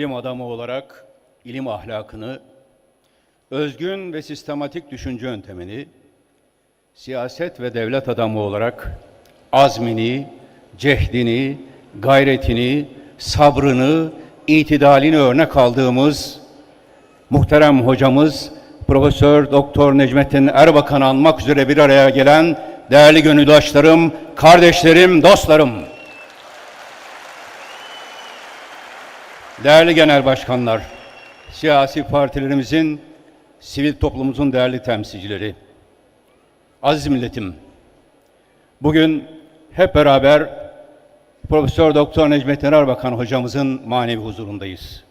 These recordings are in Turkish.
ilim adamı olarak ilim ahlakını, özgün ve sistematik düşünce yöntemini, siyaset ve devlet adamı olarak azmini, cehdini, gayretini, sabrını, itidalini örnek aldığımız muhterem hocamız Profesör Doktor Necmettin Erbakan'ı anmak üzere bir araya gelen değerli gönüldaşlarım, kardeşlerim, dostlarım. Değerli genel başkanlar, siyasi partilerimizin, sivil toplumumuzun değerli temsilcileri, aziz milletim, bugün hep beraber Profesör Doktor Necmettin Erbakan hocamızın manevi huzurundayız.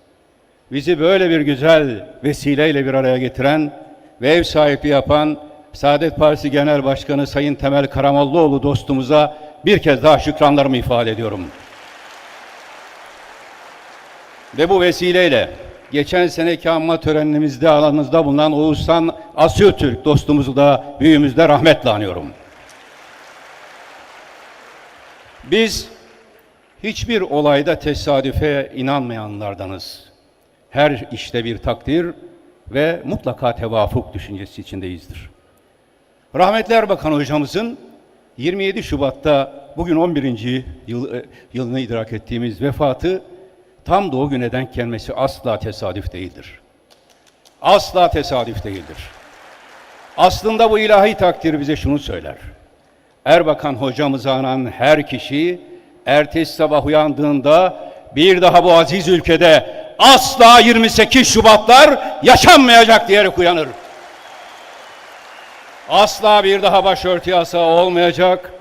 Bizi böyle bir güzel vesileyle bir araya getiren ve ev sahipliği yapan Saadet Partisi Genel Başkanı Sayın Temel Karamollaoğlu dostumuza bir kez daha şükranlarımı ifade ediyorum. Ve bu vesileyle geçen seneki anma törenimizde alanımızda bulunan Oğuzhan Asyotürk dostumuzu da büyüğümüzde rahmetle anıyorum. Biz hiçbir olayda tesadüfe inanmayanlardanız. Her işte bir takdir ve mutlaka tevafuk düşüncesi içindeyizdir. Rahmetli Erbakan hocamızın 27 Şubat'ta bugün 11. Yıl, e, yılını idrak ettiğimiz vefatı tam da o gelmesi asla tesadüf değildir. Asla tesadüf değildir. Aslında bu ilahi takdir bize şunu söyler. Erbakan hocamızı anan her kişi ertesi sabah uyandığında bir daha bu aziz ülkede asla 28 Şubatlar yaşanmayacak diyerek uyanır. Asla bir daha başörtü yasağı olmayacak,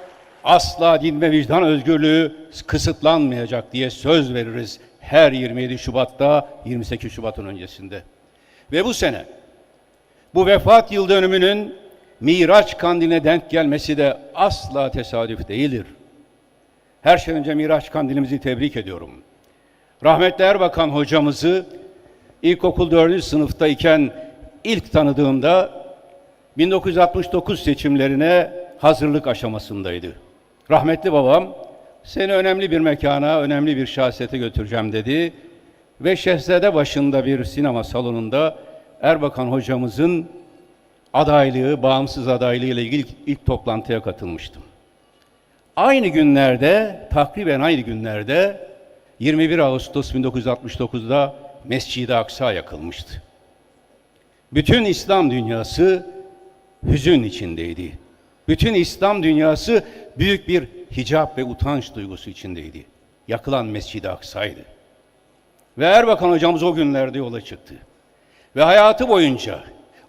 asla din ve vicdan özgürlüğü kısıtlanmayacak diye söz veririz her 27 Şubat'ta 28 Şubat'ın öncesinde. Ve bu sene bu vefat yıl dönümünün Miraç kandiline denk gelmesi de asla tesadüf değildir. Her şeyden önce Miraç kandilimizi tebrik ediyorum. Rahmetli Erbakan hocamızı ilkokul 4. sınıftayken ilk tanıdığımda 1969 seçimlerine hazırlık aşamasındaydı. Rahmetli babam seni önemli bir mekana, önemli bir şahsiyete götüreceğim dedi ve Şehzade başında bir sinema salonunda Erbakan hocamızın adaylığı, bağımsız adaylığı ile ilgili ilk, ilk toplantıya katılmıştım. Aynı günlerde, takriben aynı günlerde 21 Ağustos 1969'da Mescid-i Aksa yakılmıştı. Bütün İslam dünyası hüzün içindeydi. Bütün İslam dünyası büyük bir hicap ve utanç duygusu içindeydi. Yakılan Mescid-i Aksa'ydı. Ve Erbakan hocamız o günlerde yola çıktı. Ve hayatı boyunca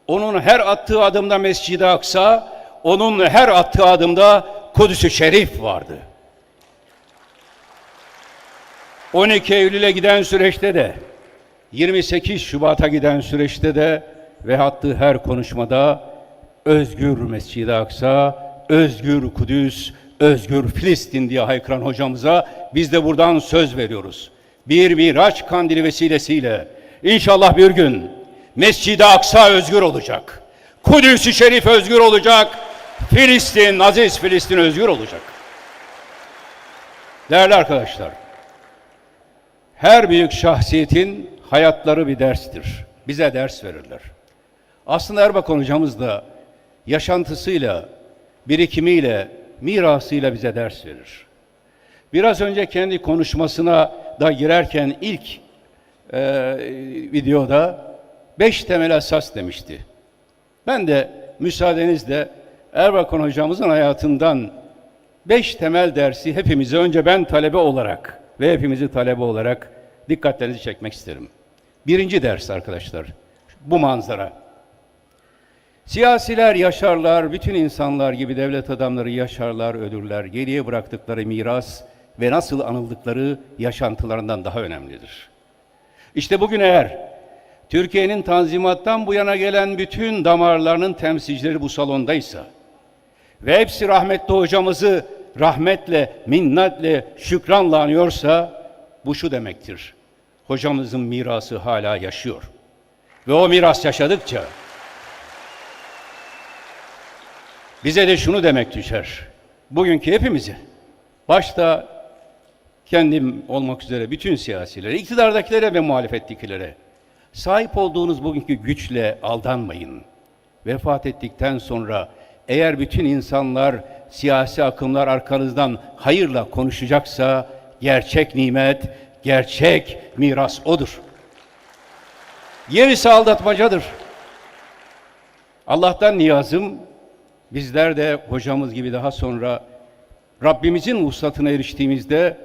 onun her attığı adımda Mescid-i Aksa, onun her attığı adımda Kudüs-ü Şerif vardı. 12 Eylül'e giden süreçte de 28 Şubat'a giden süreçte de ve attığı her konuşmada özgür Mescid-i Aksa, özgür Kudüs, özgür Filistin diye haykıran hocamıza biz de buradan söz veriyoruz. Bir Miraç kandili vesilesiyle inşallah bir gün Mescid-i Aksa özgür olacak. Kudüs-ü Şerif özgür olacak. Filistin, aziz Filistin özgür olacak. Değerli arkadaşlar, her büyük şahsiyetin hayatları bir derstir. Bize ders verirler. Aslında Erbakan hocamız da yaşantısıyla, birikimiyle, mirasıyla bize ders verir. Biraz önce kendi konuşmasına da girerken ilk e, videoda beş temel esas demişti. Ben de müsaadenizle Erbakan hocamızın hayatından beş temel dersi hepimize önce ben talebe olarak ve hepimizi talebe olarak dikkatlerinizi çekmek isterim. Birinci ders arkadaşlar, bu manzara. Siyasiler yaşarlar, bütün insanlar gibi devlet adamları yaşarlar, ölürler. Geriye bıraktıkları miras ve nasıl anıldıkları yaşantılarından daha önemlidir. İşte bugün eğer Türkiye'nin tanzimattan bu yana gelen bütün damarlarının temsilcileri bu salondaysa ve hepsi rahmetli hocamızı rahmetle, minnetle, şükranla anıyorsa bu şu demektir. Hocamızın mirası hala yaşıyor. Ve o miras yaşadıkça bize de şunu demek düşer. Bugünkü hepimizi, başta kendim olmak üzere bütün siyasilere, iktidardakilere ve muhalefettekilere sahip olduğunuz bugünkü güçle aldanmayın. Vefat ettikten sonra eğer bütün insanlar, siyasi akımlar arkanızdan hayırla konuşacaksa gerçek nimet, gerçek miras odur. Gerisi aldatmacadır. Allah'tan niyazım bizler de hocamız gibi daha sonra Rabbimizin vuslatına eriştiğimizde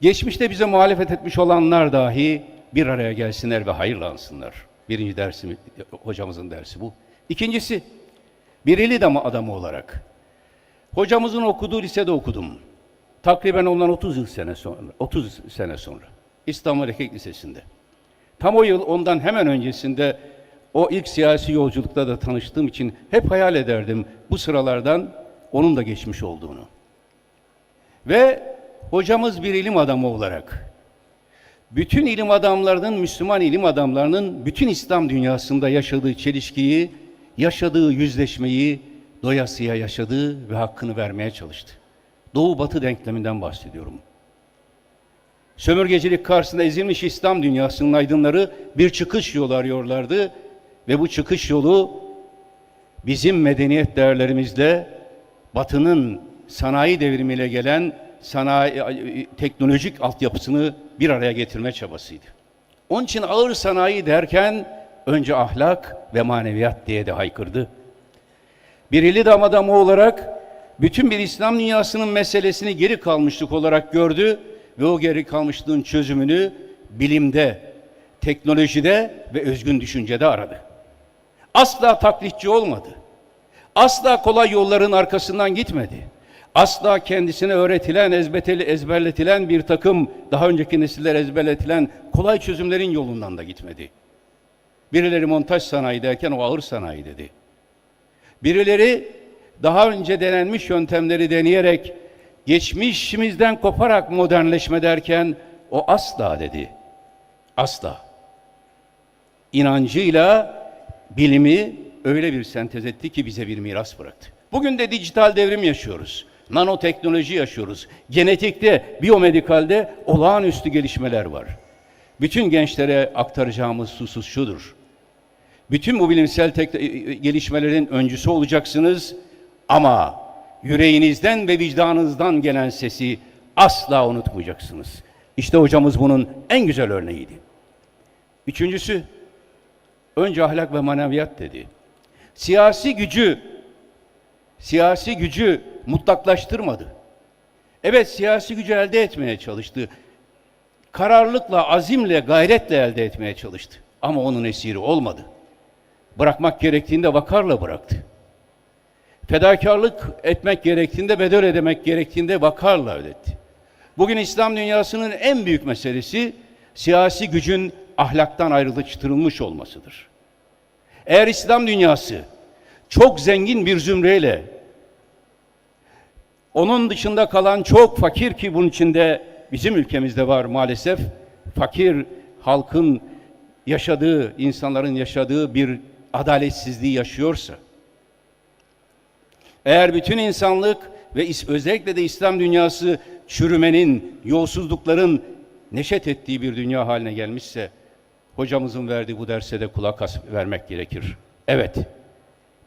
geçmişte bize muhalefet etmiş olanlar dahi bir araya gelsinler ve hayırlansınlar. Birinci dersi, hocamızın dersi bu. İkincisi, bir ilim adamı olarak. Hocamızın okuduğu lisede okudum. Takriben ondan 30 yıl sene sonra, 30 sene sonra. İstanbul Erkek Lisesi'nde. Tam o yıl ondan hemen öncesinde o ilk siyasi yolculukta da tanıştığım için hep hayal ederdim bu sıralardan onun da geçmiş olduğunu. Ve hocamız bir ilim adamı olarak bütün ilim adamlarının, Müslüman ilim adamlarının bütün İslam dünyasında yaşadığı çelişkiyi, yaşadığı yüzleşmeyi doyasıya yaşadığı ve hakkını vermeye çalıştı. Doğu Batı denkleminden bahsediyorum. Sömürgecilik karşısında ezilmiş İslam dünyasının aydınları bir çıkış yolu arıyorlardı ve bu çıkış yolu bizim medeniyet değerlerimizle Batı'nın sanayi devrimiyle gelen sanayi teknolojik altyapısını bir araya getirme çabasıydı. Onun için ağır sanayi derken önce ahlak ve maneviyat diye de haykırdı. Bir ilim adamı olarak bütün bir İslam dünyasının meselesini geri kalmışlık olarak gördü ve o geri kalmışlığın çözümünü bilimde, teknolojide ve özgün düşüncede aradı. Asla taklitçi olmadı. Asla kolay yolların arkasından gitmedi. Asla kendisine öğretilen, ezbeteli, ezberletilen bir takım daha önceki nesiller ezberletilen kolay çözümlerin yolundan da gitmedi. Birileri montaj sanayi derken o ağır sanayi dedi. Birileri daha önce denenmiş yöntemleri deneyerek geçmişimizden koparak modernleşme derken o asla dedi. Asla. İnancıyla bilimi öyle bir sentez etti ki bize bir miras bıraktı. Bugün de dijital devrim yaşıyoruz. Nanoteknoloji yaşıyoruz. Genetikte, biyomedikalde olağanüstü gelişmeler var. Bütün gençlere aktaracağımız husus şudur. Bütün bu bilimsel tek- gelişmelerin öncüsü olacaksınız ama yüreğinizden ve vicdanınızdan gelen sesi asla unutmayacaksınız. İşte hocamız bunun en güzel örneğiydi. Üçüncüsü, önce ahlak ve maneviyat dedi. Siyasi gücü, siyasi gücü mutlaklaştırmadı. Evet siyasi gücü elde etmeye çalıştı. Kararlılıkla, azimle, gayretle elde etmeye çalıştı. Ama onun esiri olmadı. Bırakmak gerektiğinde vakarla bıraktı. Fedakarlık etmek gerektiğinde, bedel ödemek gerektiğinde vakarla ödetti. Bugün İslam dünyasının en büyük meselesi siyasi gücün ahlaktan ayrılıştırılmış olmasıdır. Eğer İslam dünyası çok zengin bir zümreyle onun dışında kalan çok fakir ki bunun içinde bizim ülkemizde var maalesef fakir halkın yaşadığı, insanların yaşadığı bir adaletsizliği yaşıyorsa eğer bütün insanlık ve özellikle de İslam dünyası çürümenin, yolsuzlukların neşet ettiği bir dünya haline gelmişse hocamızın verdiği bu derse de kulak as vermek gerekir. Evet.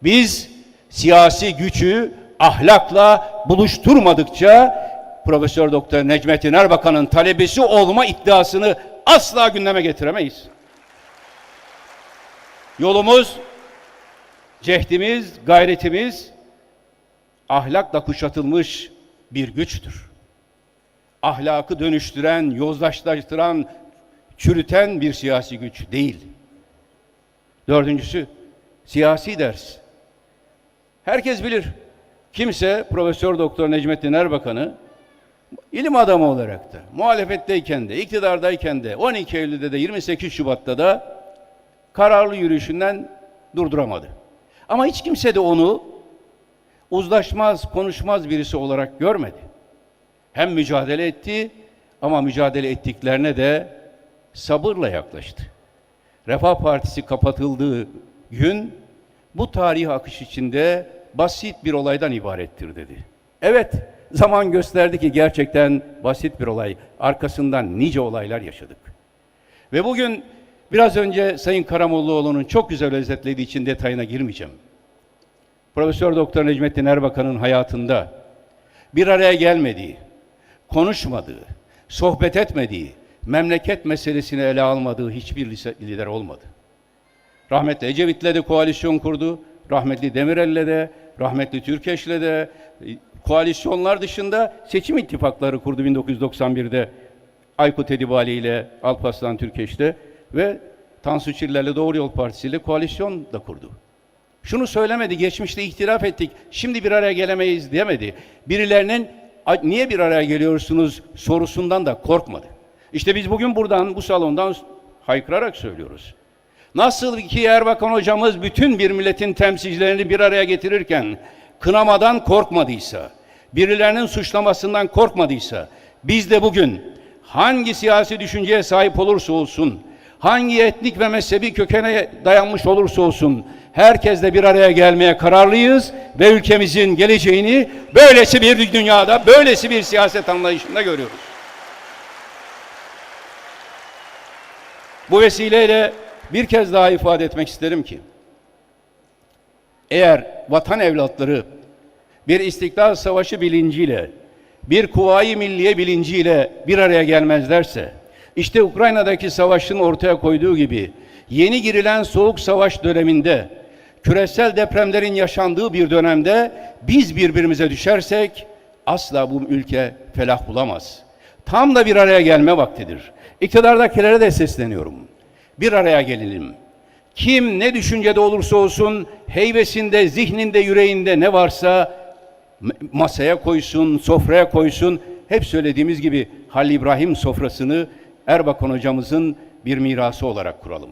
Biz siyasi gücü ahlakla buluşturmadıkça Profesör Doktor Necmettin Erbakan'ın talebesi olma iddiasını asla gündeme getiremeyiz. Yolumuz, cehdimiz, gayretimiz ahlakla kuşatılmış bir güçtür. Ahlakı dönüştüren, yozlaştıran, çürüten bir siyasi güç değil. Dördüncüsü, siyasi ders. Herkes bilir. Kimse Profesör Doktor Necmettin Erbakan'ı ilim adamı olarak da, muhalefetteyken de, iktidardayken de, 12 Eylül'de de, 28 Şubat'ta da kararlı yürüyüşünden durduramadı. Ama hiç kimse de onu uzlaşmaz, konuşmaz birisi olarak görmedi. Hem mücadele etti ama mücadele ettiklerine de sabırla yaklaştı. Refah Partisi kapatıldığı gün bu tarih akış içinde basit bir olaydan ibarettir dedi. Evet, zaman gösterdi ki gerçekten basit bir olay. Arkasından nice olaylar yaşadık. Ve bugün biraz önce Sayın Karamollaoğlu'nun çok güzel özetlediği için detayına girmeyeceğim. Profesör Doktor Necmettin Erbakan'ın hayatında bir araya gelmediği, konuşmadığı, sohbet etmediği, memleket meselesini ele almadığı hiçbir lider olmadı. Rahmetli Ecevit'le de koalisyon kurdu, rahmetli Demirel'le de, rahmetli Türkeş'le de, e, koalisyonlar dışında seçim ittifakları kurdu 1991'de. Aykut Edibali ile Alparslan Türkeş'le ve Tansu Çiller'le Doğru Yol Partisi ile koalisyon da kurdu. Şunu söylemedi, geçmişte ihtilaf ettik, şimdi bir araya gelemeyiz diyemedi. Birilerinin "A- niye bir araya geliyorsunuz sorusundan da korkmadı. İşte biz bugün buradan, bu salondan haykırarak söylüyoruz. Nasıl ki Erbakan hocamız bütün bir milletin temsilcilerini bir araya getirirken kınamadan korkmadıysa, birilerinin suçlamasından korkmadıysa, biz de bugün hangi siyasi düşünceye sahip olursa olsun, hangi etnik ve mezhebi kökene dayanmış olursa olsun, herkesle bir araya gelmeye kararlıyız ve ülkemizin geleceğini böylesi bir dünyada, böylesi bir siyaset anlayışında görüyoruz. Bu vesileyle bir kez daha ifade etmek isterim ki, eğer vatan evlatları bir istiklal savaşı bilinciyle, bir kuvayi milliye bilinciyle bir araya gelmezlerse, işte Ukrayna'daki savaşın ortaya koyduğu gibi yeni girilen soğuk savaş döneminde, küresel depremlerin yaşandığı bir dönemde biz birbirimize düşersek asla bu ülke felah bulamaz. Tam da bir araya gelme vaktidir. İktidardakilere de sesleniyorum. Bir araya gelelim. Kim ne düşüncede olursa olsun heybesinde, zihninde, yüreğinde ne varsa masaya koysun, sofraya koysun. Hep söylediğimiz gibi Halil İbrahim sofrasını Erbakan hocamızın bir mirası olarak kuralım.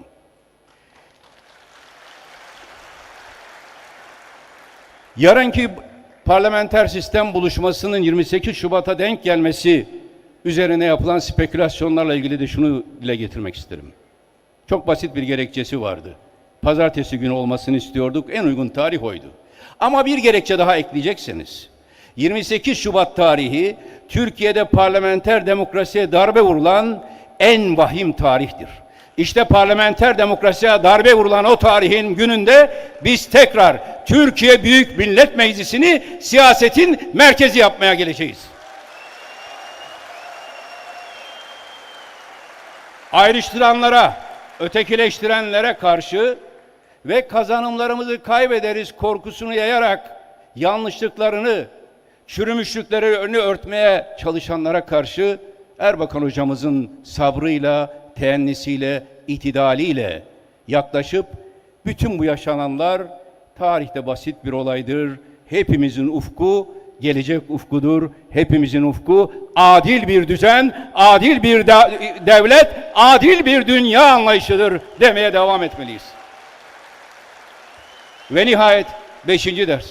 Yarınki parlamenter sistem buluşmasının 28 Şubat'a denk gelmesi üzerine yapılan spekülasyonlarla ilgili de şunu dile getirmek isterim. Çok basit bir gerekçesi vardı. Pazartesi günü olmasını istiyorduk. En uygun tarih oydu. Ama bir gerekçe daha ekleyecekseniz. 28 Şubat tarihi Türkiye'de parlamenter demokrasiye darbe vurulan en vahim tarihtir. İşte parlamenter demokrasiye darbe vurulan o tarihin gününde biz tekrar Türkiye Büyük Millet Meclisi'ni siyasetin merkezi yapmaya geleceğiz. Ayrıştıranlara, ötekileştirenlere karşı ve kazanımlarımızı kaybederiz korkusunu yayarak yanlışlıklarını, çürümüşlüklerini örtmeye çalışanlara karşı Erbakan hocamızın sabrıyla, teennisiyle, itidaliyle yaklaşıp bütün bu yaşananlar tarihte basit bir olaydır. Hepimizin ufku gelecek ufkudur. Hepimizin ufku adil bir düzen, adil bir de- devlet, adil bir dünya anlayışıdır demeye devam etmeliyiz. Ve nihayet beşinci ders.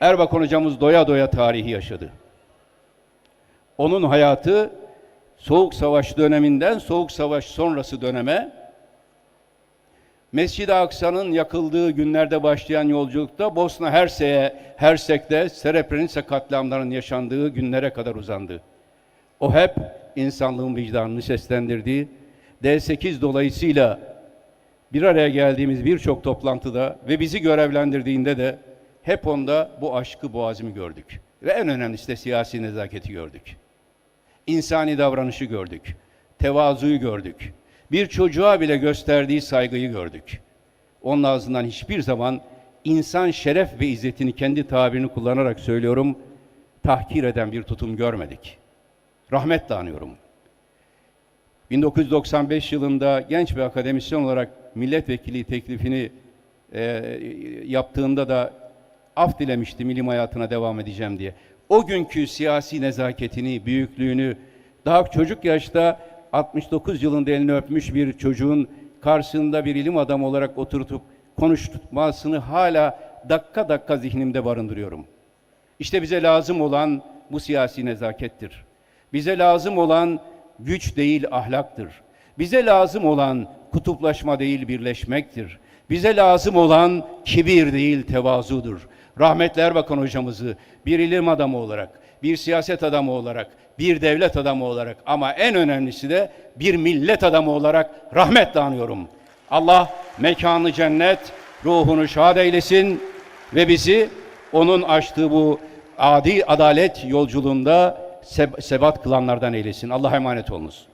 Erbakan hocamız doya doya tarihi yaşadı. Onun hayatı Soğuk Savaş döneminden Soğuk Savaş sonrası döneme Mescid-i Aksa'nın yakıldığı günlerde başlayan yolculukta Bosna Hersek'e, Hersek'te Srebrenica katliamlarının yaşandığı günlere kadar uzandı. O hep insanlığın vicdanını seslendirdi. D8 dolayısıyla bir araya geldiğimiz birçok toplantıda ve bizi görevlendirdiğinde de hep onda bu aşkı, bu azmi gördük. Ve en önemlisi de siyasi nezaketi gördük. İnsani davranışı gördük. Tevazuyu gördük. Bir çocuğa bile gösterdiği saygıyı gördük. Onun ağzından hiçbir zaman insan şeref ve izzetini kendi tabirini kullanarak söylüyorum, tahkir eden bir tutum görmedik. Rahmetle anıyorum. 1995 yılında genç bir akademisyen olarak milletvekili teklifini e, yaptığında da af dilemiştim ilim hayatına devam edeceğim diye. O günkü siyasi nezaketini, büyüklüğünü daha çocuk yaşta 69 yılında elini öpmüş bir çocuğun karşısında bir ilim adamı olarak oturtup konuşmasını hala dakika dakika zihnimde barındırıyorum. İşte bize lazım olan bu siyasi nezakettir. Bize lazım olan güç değil ahlaktır. Bize lazım olan kutuplaşma değil birleşmektir. Bize lazım olan kibir değil tevazudur. Rahmetli Erbakan hocamızı bir ilim adamı olarak, bir siyaset adamı olarak, bir devlet adamı olarak ama en önemlisi de bir millet adamı olarak rahmetle anıyorum. Allah mekanı cennet, ruhunu şad eylesin ve bizi onun açtığı bu adi adalet yolculuğunda seb- sebat kılanlardan eylesin. Allah'a emanet olunuz.